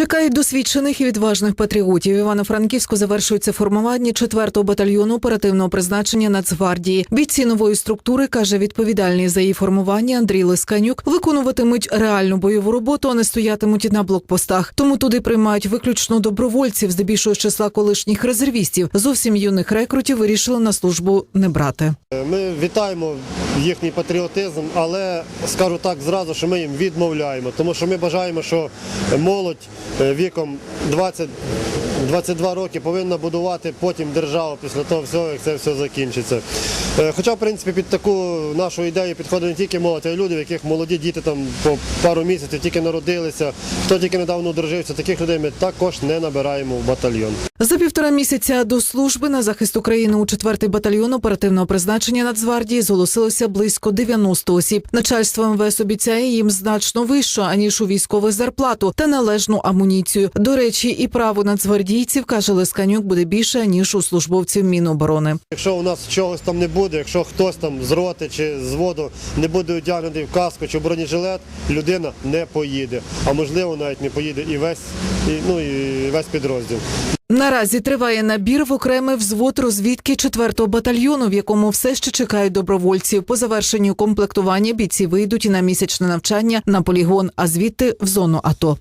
Чекають досвідчених і відважних патріотів. Івано-Франківську завершується формування 4-го батальйону оперативного призначення Нацгвардії. Бійці нової структури каже відповідальний за її формування Андрій Лисканюк. Виконуватимуть реальну бойову роботу, а не стоятимуть на блокпостах. Тому туди приймають виключно добровольців, здебільшого числа колишніх резервістів. Зовсім юних рекрутів вирішили на службу не брати. Ми вітаємо їхній патріотизм, але скажу так зразу, що ми їм відмовляємо, тому що ми бажаємо, що молодь віком 20 22 роки повинна будувати потім державу після того всього, як це все закінчиться. Е, Хоча, в принципі, під таку нашу ідею підходить не тільки молодь, а й люди, в яких молоді діти там по пару місяців тільки народилися, хто тільки недавно одружився, таких людей ми також не набираємо в батальйон. За півтора місяця до служби на захист України у 4-й батальйон оперативного призначення Нацгвардії зголосилося близько 90 осіб. Начальство МВС обіцяє їм значно вищу, аніж у військових зарплату та належну амуніцію. До речі, і право нацгвардійців каже Лесканюк буде більше ніж у службовців Міноборони. Якщо у нас чогось там не буде, якщо хтось там з роти чи з воду не буде одягнутий в каску чи в бронежилет, людина не поїде. А можливо навіть не поїде і весь, і, ну, і весь підрозділ. Наразі триває набір в окремий взвод розвідки 4-го батальйону, в якому все ще чекають добровольців. По завершенню комплектування бійці вийдуть на місячне навчання на полігон, а звідти в зону АТО.